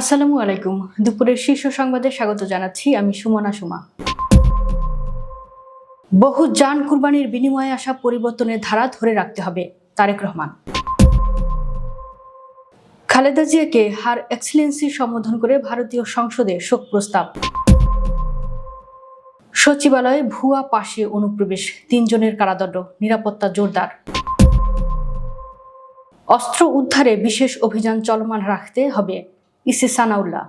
আসসালামু আলাইকুম। দুপুরের শীর্ষ সংবাদে স্বাগত জানাচ্ছি আমি সুমনা সুমা। বহু যান কুরবানির বিনিময়ে আসা পরিবর্তনের ধারা ধরে রাখতে হবে, তারেক রহমান। খালেদা জিয়াকে হার এক্সিলেন্সি সম্বোধন করে ভারতীয় সংসদে শোক প্রস্তাব। সচিবালয়ে ভুয়া পাশে অনুপ্রবেশ, তিনজনের কারাদণ্ড, নিরাপত্তা জোরদার। অস্ত্র উদ্ধারে বিশেষ অভিযান চলমান রাখতে হবে। ইসি সানাউল্লাহ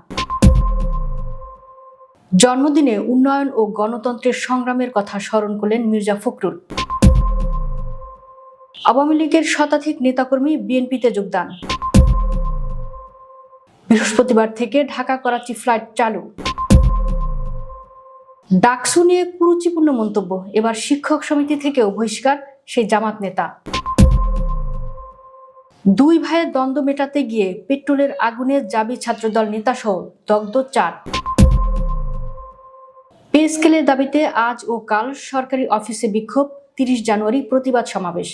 জন্মদিনে উন্নয়ন ও গণতন্ত্রের সংগ্রামের কথা স্মরণ করলেন মির্জা ফখরুল। আওয়ামী লীগের শতাধিক নেতাকর্মী বিএনপিতে যোগদান। বৃহস্পতিবার থেকে ঢাকা করাচি ফ্লাইট চালু। ডাকসু নিয়ে কুরুচিপূর্ণ মন্তব্য। এবার শিক্ষক সমিতি থেকেও বহিষ্কার সেই জামাত নেতা। দুই ভাইয়ের দ্বন্দ্ব মেটাতে গিয়ে পেট্রোলের আগুনে জাবি ছাত্রদল নেতাসহ দগ্ধ চার। পে স্কেলের দাবিতে আজ ও কাল সরকারি অফিসে বিক্ষোভ, তিরিশ জানুয়ারি প্রতিবাদ সমাবেশ।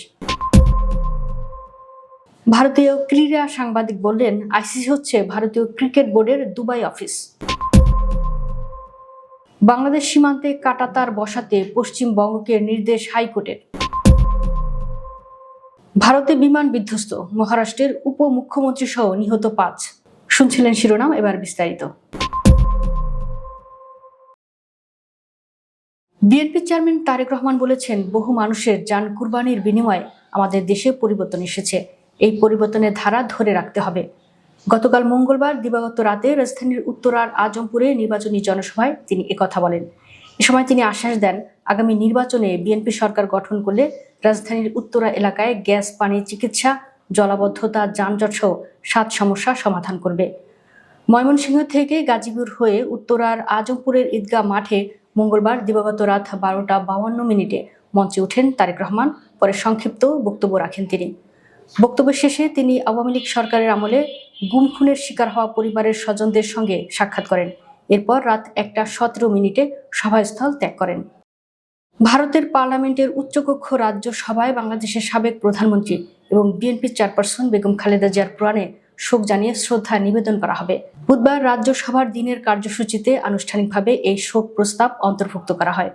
ভারতীয় ক্রীড়া সাংবাদিক বললেন, আইসিসি হচ্ছে ভারতীয় ক্রিকেট বোর্ডের দুবাই অফিস। বাংলাদেশ সীমান্তে কাটাতার বসাতে পশ্চিমবঙ্গকে নির্দেশ হাইকোর্টের। ভারতে বিমান বিধ্বস্ত, মহারাষ্ট্রের উপমুখ্যমন্ত্রী সহ নিহত পাঁচ। শুনছিলেন শিরোনাম, এবার বিস্তারিত। বিএনপি চেয়ারম্যান তারেক রহমান বলেছেন, বহু মানুষের যান কুরবানির বিনিময়ে আমাদের দেশে পরিবর্তন এসেছে। এই পরিবর্তনের ধারা ধরে রাখতে হবে। গতকাল মঙ্গলবার দিবাগত রাতে রাজধানীর উত্তরার আজমপুরে নির্বাচনী জনসভায় তিনি একথা বলেন। এ সময় তিনি আশ্বাস দেন, আগামী নির্বাচনে বিএনপি সরকার গঠন করলে রাজধানীর উত্তরা এলাকায় গ্যাস, পানি, চিকিৎসা, জলাবদ্ধতা, যানজট সহ সাত সমস্যা সমাধান করবে। ময়মনসিংহ থেকে গাজীপুর হয়ে উত্তরার আজমপুরের ঈদগাহ মাঠে মঙ্গলবার দিবাগত রাত বারোটা বাউান্ন মিনিটে মঞ্চে ওঠেন তারেক রহমান, পরে সংক্ষিপ্ত বক্তব্য রাখেন তিনি। বক্তব্য শেষে তিনি আওয়ামী লীগ সরকারের আমলে গুম খুনের শিকার হওয়া পরিবারের স্বজনদের সঙ্গে সাক্ষাৎ করেন। এরপর রাত একটা সতেরো মিনিটে সভাস্থল ত্যাগ করেন। ভারতের পার্লামেন্টের উচ্চকক্ষ রাজ্য সভায় বাংলাদেশের সাবেক প্রধানমন্ত্রী এবং বিএনপির চেয়ারপারসন বেগম খালেদা জিয়ার প্রাণে শোক জানিয়ে শ্রদ্ধা নিবেদন করা হবে। বুধবার রাজ্যসভার দিনের কার্যসূচিতে আনুষ্ঠানিকভাবে এই শোক প্রস্তাব অন্তর্ভুক্ত করা হয়।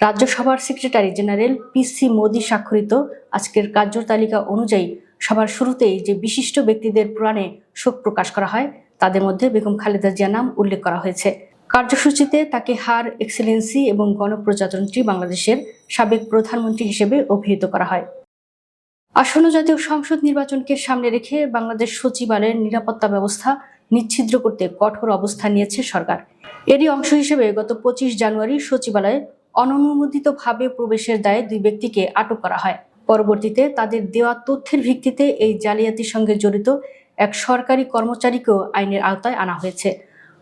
রাজ্যসভার সেক্রেটারি জেনারেল পিসি মোদী স্বাক্ষরিত আজকের কার্যতালিকা অনুযায়ী সবার শুরুতেই যে বিশিষ্ট ব্যক্তিদের প্রাণে শোক প্রকাশ করা হয় তাদের মধ্যে বেগম খালেদা জিয়া নাম উল্লেখ করা হয়েছে। কার্যসূচিতে তাকে হার, এক্সেলেন্সি এবং গণপ্রজাতন্ত্রী বাংলাদেশের সাবেক প্রধানমন্ত্রী হিসেবে অভিহিত করা হয়। আসন্ন জাতীয় সংসদ নির্বাচনকে সামনে রেখে বাংলাদেশ সচিবালয়ের নিরাপত্তা ব্যবস্থা নিচ্ছিদ্র করতে কঠোর অবস্থান নিয়েছে সরকার। এরই অংশ হিসেবে গত পঁচিশ জানুয়ারি সচিবালয়ে অননুমোদিতভাবে প্রবেশের দায়ে দুই ব্যক্তিকে আটক করা হয়। পরবর্তীতে তাদের দেওয়া তথ্যের ভিত্তিতে এই জালিয়াতির সঙ্গে জড়িত এক সরকারি কর্মচারীকেও আইনের আওতায় আনা হয়েছে।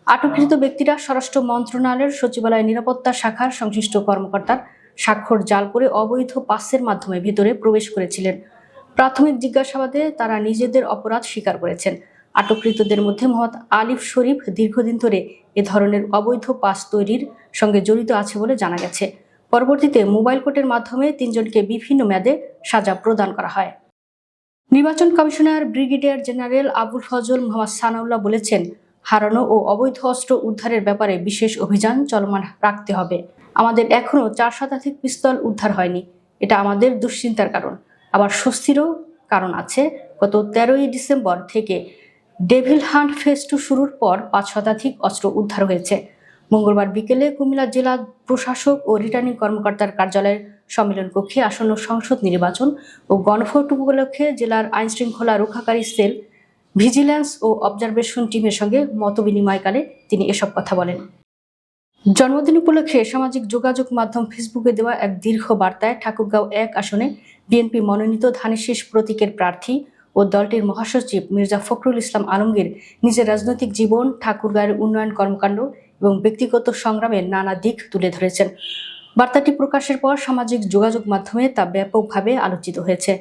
আটককৃত ব্যক্তিরা স্বরাষ্ট্র মন্ত্রণালয়ের সচিবালয় নিরাপত্তা শাখার সংশ্লিষ্ট কর্মকর্তার স্বাক্ষর জাল করে অবৈধ পাসের মাধ্যমে ভেতরে প্রবেশ করেছিলেন। প্রাথমিক জিজ্ঞাসাবাদে তারা নিজেদের অপরাধ স্বীকার করেছেন। আটককৃতদের মধ্যে মোহাম্মদ আলিফ শরীফ দীর্ঘদিন ধরে এ ধরনের অবৈধ পাস তৈরির সঙ্গে জড়িত আছে বলে জানা গেছে। পরবর্তীতে মোবাইল কোর্টের মাধ্যমে তিনজনকে বিভিন্ন মেয়াদে সাজা প্রদান করা হয়। নির্বাচন commissioner brigadier general Abul Fazal Mohammad Sanaullah বলেছেন, হারানো ও অবৈধ অস্ত্র উদ্ধারের ব্যাপারে বিশেষ অভিযান চলমান রাখতে হবে। আমাদের এখনও চার শতাধিক পিস্তল উদ্ধার হয়নি। এটা আমাদের দুশ্চিন্তার কারণ। আবার স্বস্তিরও কারণ আছে। গত তেরোই ডিসেম্বর থেকে ডেভিল হান্ট ফেজ টু শুরুর পর পাঁচ শতাধিক অস্ত্র উদ্ধার হয়েছে। মঙ্গলবার বিকেলে কুমিল্লা জেলা প্রশাসক ও রিটার্নিং কর্মকর্তার কার্যালয়ের সম্মেলন কক্ষে আসন্ন সংসদ নির্বাচন ও গণভোট উপলক্ষে জেলার আইনশৃঙ্খলা রক্ষাকারী সেল, ভিজিল্যান্স ও অবজারভেশন টিমের সঙ্গে মতবিনিময়কালে তিনি এসব কথা বলেন। জন্মদিন উপলক্ষে সামাজিক যোগাযোগ মাধ্যম ফেসবুকে দেওয়া এক দীর্ঘ বার্তায় ঠাকুরগাঁও এক আসনে বিএনপি মনোনীত ধানেশীষ প্রতীকের প্রার্থী ও দলটির মহাসচিব মির্জা ফখরুল ইসলাম আলমগীর নিজের রাজনৈতিক জীবন, ঠাকুরগাঁয়ের উন্নয়ন কর্মকাণ্ড এবং ব্যক্তিগত সংগ্রামের নানা দিক তুলে ধরেছেন। বার্তাটি প্রকাশের পর সামাজিক যোগাযোগ মাধ্যমে তা ব্যাপকভাবে আলোচিত হয়েছে।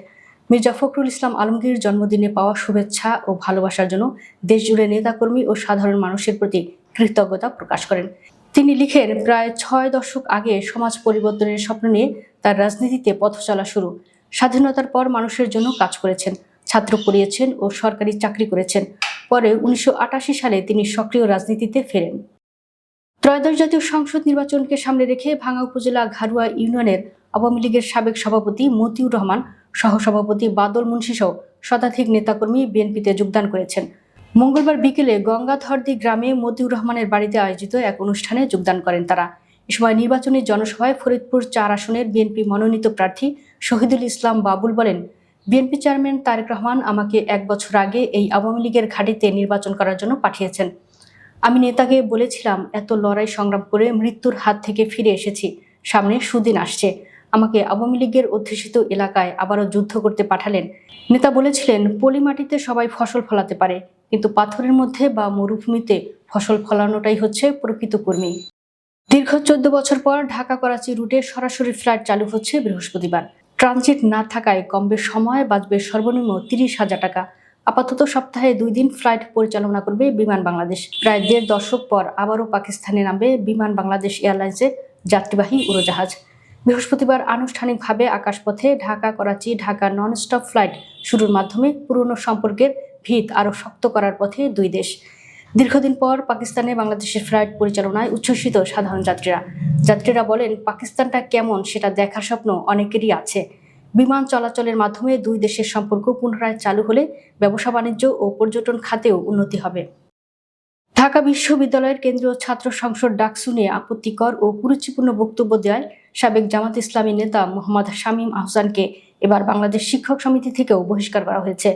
মির্জা ফখরুল ইসলাম আলমগীর জন্মদিনে পাওয়া শুভেচ্ছা ও ভালোবাসার জন্য দেশজুড়ে নেতাকর্মী ও সাধারণ মানুষের প্রতি কৃতজ্ঞতা প্রকাশ করেন। তিনি লিখেন, প্রায় ছয় দশক আগে সমাজ পরিবর্তনের স্বপ্ন নিয়ে তার রাজনীতিতে পথ চলা শুরু। স্বাধীনতার পর মানুষের জন্য কাজ করেছেন, ছাত্র পড়িয়েছেন ও সরকারি চাকরি করেছেন। পরে উনিশশো আটাশি সালে তিনি সক্রিয় রাজনীতিতে ফেরেন। ত্রয়োদশ জাতীয় সংসদ নির্বাচনকে সামনে রেখে ভাঙ্গা উপজেলা ঘারুয়া ইউনিয়নের আওয়ামী লীগের সাবেক সভাপতি মতিউর রহমান, সহসভাপতি বাদল মুন্সি সহ শতাধিক নেতাকর্মী বিএনপিতে যোগদান করেছেন। মঙ্গলবার বিকেলে গঙ্গাধরদি গ্রামে মতিউর রহমানের বাড়িতে আয়োজিত এক অনুষ্ঠানে যোগদান করেন তারা। এ সময় নির্বাচনী জনসভায় ফরিদপুর চার আসনের বিএনপি মনোনীত প্রার্থী শহীদুল ইসলাম বাবুল বলেন, বিএনপি চেয়ারম্যান তারেক রহমান আমাকে এক বছর আগে এই আওয়ামী লীগের ঘাঁটিতে নির্বাচন করার জন্য পাঠিয়েছেন। আমি নেতাকে বলেছিলাম, এত লড়াই সংগ্রাম করে মৃত্যুর হাত থেকে ফিরে এসেছি। সামনে সুদিন আসছে। আমাকে আওয়ামী লীগের অধ্যুষিত এলাকায় আবারও যুদ্ধ করতে পাঠালেন। নেতা বলেছিলেন, পলি মাটিতে সবাই ফসল ফলাতে পারে, কিন্তু পাথরের মধ্যে বা মরুভূমিতে ফসল ফলানোটাই হচ্ছে প্রকৃত কর্মী। দীর্ঘ চোদ্দ বছর পর ঢাকা করাচি রুটে সরাসরি ফ্লাইট চালু হচ্ছে বৃহস্পতিবার। ট্রানজিট না থাকায় কমবে সময়, বাঁচবে সর্বনিম্ন তিরিশ হাজার টাকা। আপাতত সপ্তাহে দুই দিন ফ্লাইট পরিচালনা করবে বিমান বাংলাদেশ। প্রায় দেড় দশক পর আবারও পাকিস্তানে নামবে বিমান বাংলাদেশ এয়ারলাইন্সের যাত্রীবাহী উড়োজাহাজ। বৃহস্পতিবার আনুষ্ঠানিকভাবে আকাশপথে Dhaka Karachi Dhaka non stop flight শুরুর মাধ্যমে পুরনো সম্পর্কের ভিত আরও শক্ত করার পথে দুই দেশ। দীর্ঘদিন পর পাকিস্তানে বাংলাদেশের ফ্লাইট পরিচালনায় উচ্ছ্বসিত সাধারণ যাত্রীরা। যাত্রীরা বলেন, পাকিস্তানটা কেমন সেটা দেখার স্বপ্ন অনেকেরই আছে। বিমান চলাচলের মাধ্যমে দুই দেশের সম্পর্ক পুনরায় চালু হলে ব্যবসা বাণিজ্য ও পর্যটন খাতেও উন্নতি হবে। ঢাকা বিশ্ববিদ্যালয়ের কেন্দ্রীয় ছাত্র সংসদ ডাকসু নিয়ে আপত্তিকর ও কুরুচিপূর্ণ বক্তব্য দেয় সাবেক জামাত ইসলামী নেতা মোহাম্মদ শামীম আহসানকে এবার বাংলাদেশ শিক্ষক সমিতি থেকেও বহিষ্কার করা হয়েছে।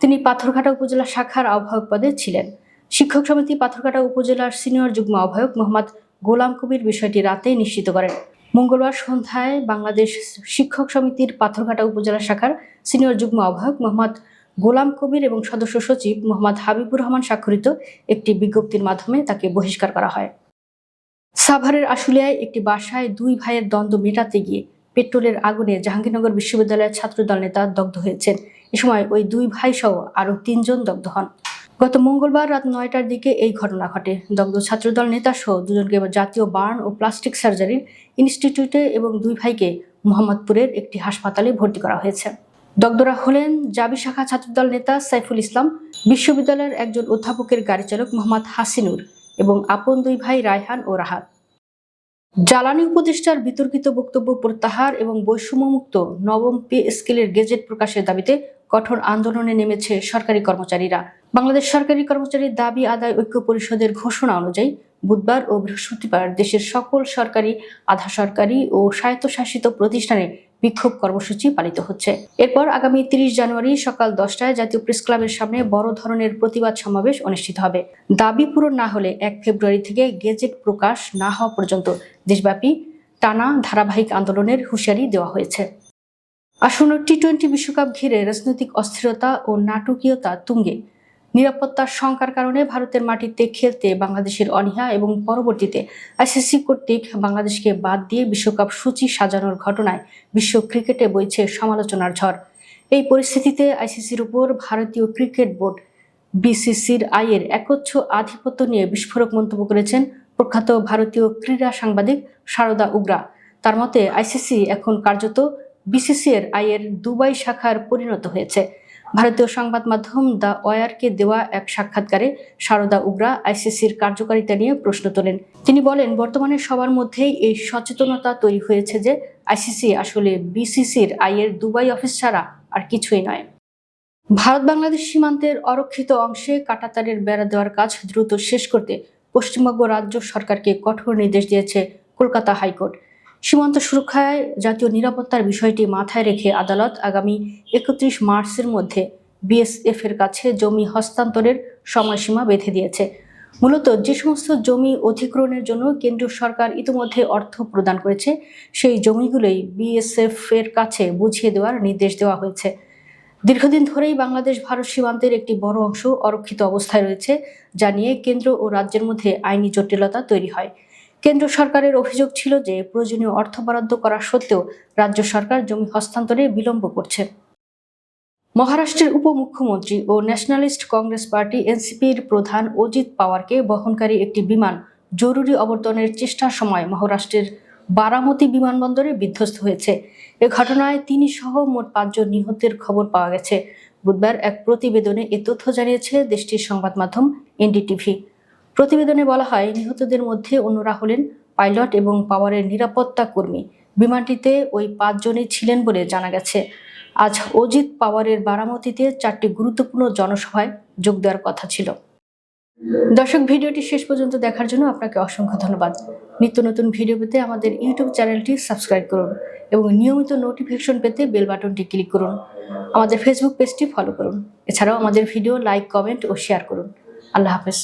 তিনি পাথরঘাটা উপজেলা শাখার আহ্বায়ক পদে ছিলেন। শিক্ষক সমিতি পাথরঘাটা উপজেলার সিনিয়র যুগ্ম আহ্বায়ক মোহাম্মদ গোলাম কবির বিষয়টি রাতে নিশ্চিত করেন। মঙ্গলবার সন্ধ্যায় বাংলাদেশ শিক্ষক সমিতির পাথরঘাটা উপজেলা শাখার সিনিয়র যুগ্ম আহ্বায়ক মোহাম্মদ গোলাম কবির এবং সদস্য সচিব মোহাম্মদ হাবিবুর রহমান স্বাক্ষরিত একটি বিজ্ঞপ্তির মাধ্যমে তাকে বহিষ্কার করা হয়। সাভারের আশুলিয়ায় একটি বাসায় দুই ভাইয়ের দ্বন্দ্ব মেটাতে গিয়ে পেট্রোলের আগুনে জাহাঙ্গীরনগর বিশ্ববিদ্যালয়ের ছাত্রদল নেতা দগ্ধ হয়েছেন। এ সময় ওই দুই ভাই সহ আরও তিনজন দগ্ধ হন। গত মঙ্গলবার রাত নয়টার দিকে এই ঘটনা ঘটে। দগ্ধ ছাত্রদল নেতা সহ দুজনকে জাতীয় বার্ন ও প্লাস্টিক সার্জারির ইনস্টিটিউটে এবং দুই ভাইকে মোহাম্মদপুরের একটি হাসপাতালে ভর্তি করা হয়েছে। দগ্ধরা হলেন জাবি শাখা ছাত্রদল নেতা সাইফুল ইসলাম, বিশ্ববিদ্যালয়ের একজন অধ্যাপকের গাড়ি চালক মোহাম্মদ হাসিনুর এবং আপন দুই ভাই রায়হান ও রাহাত। জ্বালানি উপদেষ্টার বিতর্কিত বক্তব্য প্রত্যাহার এবং বৈষম্যমুক্ত নবম পে স্কেলের গেজেট প্রকাশের দাবিতে কঠোর আন্দোলনে নেমেছে সরকারি কর্মচারীরা। বাংলাদেশ সরকারি কর্মচারীর দাবি আদায় ঐক্য পরিষদের ঘোষণা অনুযায়ী বুধবার ও বৃহস্পতিবার দেশের সকল সরকারি, আধা সরকারি ও স্বায়ত্তশাসিত প্রতিষ্ঠানে বিক্ষোভ কর্মসূচি পালিত হচ্ছে। এরপর আগামী তিরিশ জানুয়ারি সকাল দশটায় জাতীয় প্রেস ক্লাবের সামনে বড় ধরনের প্রতিবাদ সমাবেশ অনুষ্ঠিত হবে। দাবি পূরণ না হলে এক ফেব্রুয়ারি থেকে গেজেট প্রকাশ না হওয়া পর্যন্ত দেশব্যাপী টানা ধারাবাহিক আন্দোলনের হুঁশিয়ারি দেওয়া হয়েছে। আসন্ন টি টোয়েন্টি বিশ্বকাপ ঘিরে রাজনৈতিক অস্থিরতা ও নাটকীয়তা তুঙ্গে। নিরাপত্তার শঙ্কার কারণে ভারতের মাটিতে খেলতে বাংলাদেশের অনীহা এবং পরবর্তীতে আইসিসি কর্তৃক বাংলাদেশকে বাদ দিয়ে বিশ্বকাপ সূচি সাজানোর ঘটনায় বিশ্ব ক্রিকেটে বইছে সমালোচনার ঝড়। এই পরিস্থিতিতে আইসিসির উপর ভারতীয় ক্রিকেট বোর্ড বিসিসির আয়ের একচ্ছ আধিপত্য নিয়ে বিস্ফোরক মন্তব্য করেছেন প্রখ্যাত ভারতীয় ক্রীড়া সাংবাদিক সারদা উগ্রা। তার মতে, আইসিসি এখন কার্যত বিসিসি এর আয়ের দুবাই শাখার পরিণত হয়েছে। ভারতীয় সংবাদ মাধ্যম দ্য ওয়ারকে দেওয়া এক সাক্ষাৎকারে সারদা উগ্রা আইসিসির কার্যকারিতা নিয়ে প্রশ্ন তোলেন। তিনি বলেন, বর্তমানে সবার মধ্যেই এই সচেতনতা তৈরি হয়েছে যে আইসিসি আসলে বিসিসির আইয়ের দুবাই অফিস ছাড়া আর কিছুই নয়। ভারত বাংলাদেশ সীমান্তের অরক্ষিত অংশে কাটাতারের বেড়া দেওয়ার কাজ দ্রুত শেষ করতে পশ্চিমবঙ্গ রাজ্য সরকারকে কঠোর নির্দেশ দিয়েছে কলকাতা হাইকোর্ট। সীমান্ত সুরক্ষায় জাতীয় নিরাপত্তার বিষয়টি মাথায় রেখে আদালত আগামী একত্রিশ মার্চের মধ্যে বিএসএফ এর কাছে জমি হস্তান্তরের সময়সীমা বেঁধে দিয়েছে। মূলত যে সমস্ত জমি অধিগ্রহণের জন্য কেন্দ্রীয় সরকার ইতিমধ্যে অর্থ প্রদান করেছে, সেই জমিগুলোই বিএসএফ এর কাছে বুঝিয়ে দেওয়ার নির্দেশ দেওয়া হয়েছে। দীর্ঘদিন ধরেই বাংলাদেশ ভারত সীমান্তের একটি বড় অংশ অরক্ষিত অবস্থায় রয়েছে, যা নিয়ে কেন্দ্র ও রাজ্যের মধ্যে আইনি জটিলতা তৈরি হয়। কেন্দ্র সরকারের অভিযোগ ছিল যে প্রয়োজনীয় অর্থ বরাদ্দ করা সত্ত্বেও রাজ্য সরকার জমি হস্তান্তরে বিলম্ব করছে। মহারাষ্ট্রের উপমুখ্যমন্ত্রী ও ন্যাশনালিস্ট কংগ্রেস পার্টি এনসিপির প্রধান অজিত পাওয়ারকে বহনকারী একটি বিমান জরুরি অবতরণের চেষ্টার সময় মহারাষ্ট্রের বারামতি বিমানবন্দরে বিধ্বস্ত হয়েছে। এ ঘটনায় তিনি সহ মোট পাঁচজন নিহতের খবর পাওয়া গেছে। বুধবার এক প্রতিবেদনে এ তথ্য জানিয়েছে দেশটির সংবাদ মাধ্যম এনডিটিভি। প্রতিবেদনে বলা হয়, নিহতদের মধ্যে অন্যরা হলেন পাইলট এবং পাওয়ারের নিরাপত্তা কর্মী। বিমানটিতে ওই পাঁচজনই ছিলেন বলে জানা গেছে। আজ অজিত পাওয়ারের বারামতিতে চারটি গুরুত্বপূর্ণ জনসভায় যোগ দেওয়ার কথা ছিল। দর্শক, ভিডিওটি শেষ পর্যন্ত দেখার জন্য আপনাকে অসংখ্য ধন্যবাদ। নিত্য নতুন ভিডিও পেতে আমাদের ইউটিউব চ্যানেলটি সাবস্ক্রাইব করুন এবং নিয়মিত নোটিফিকেশন পেতে বেল বাটনটি ক্লিক করুন। আমাদের ফেসবুক পেজটি ফলো করুন। এছাড়াও আমাদের ভিডিও লাইক, কমেন্ট ও শেয়ার করুন। আল্লাহ হাফেজ।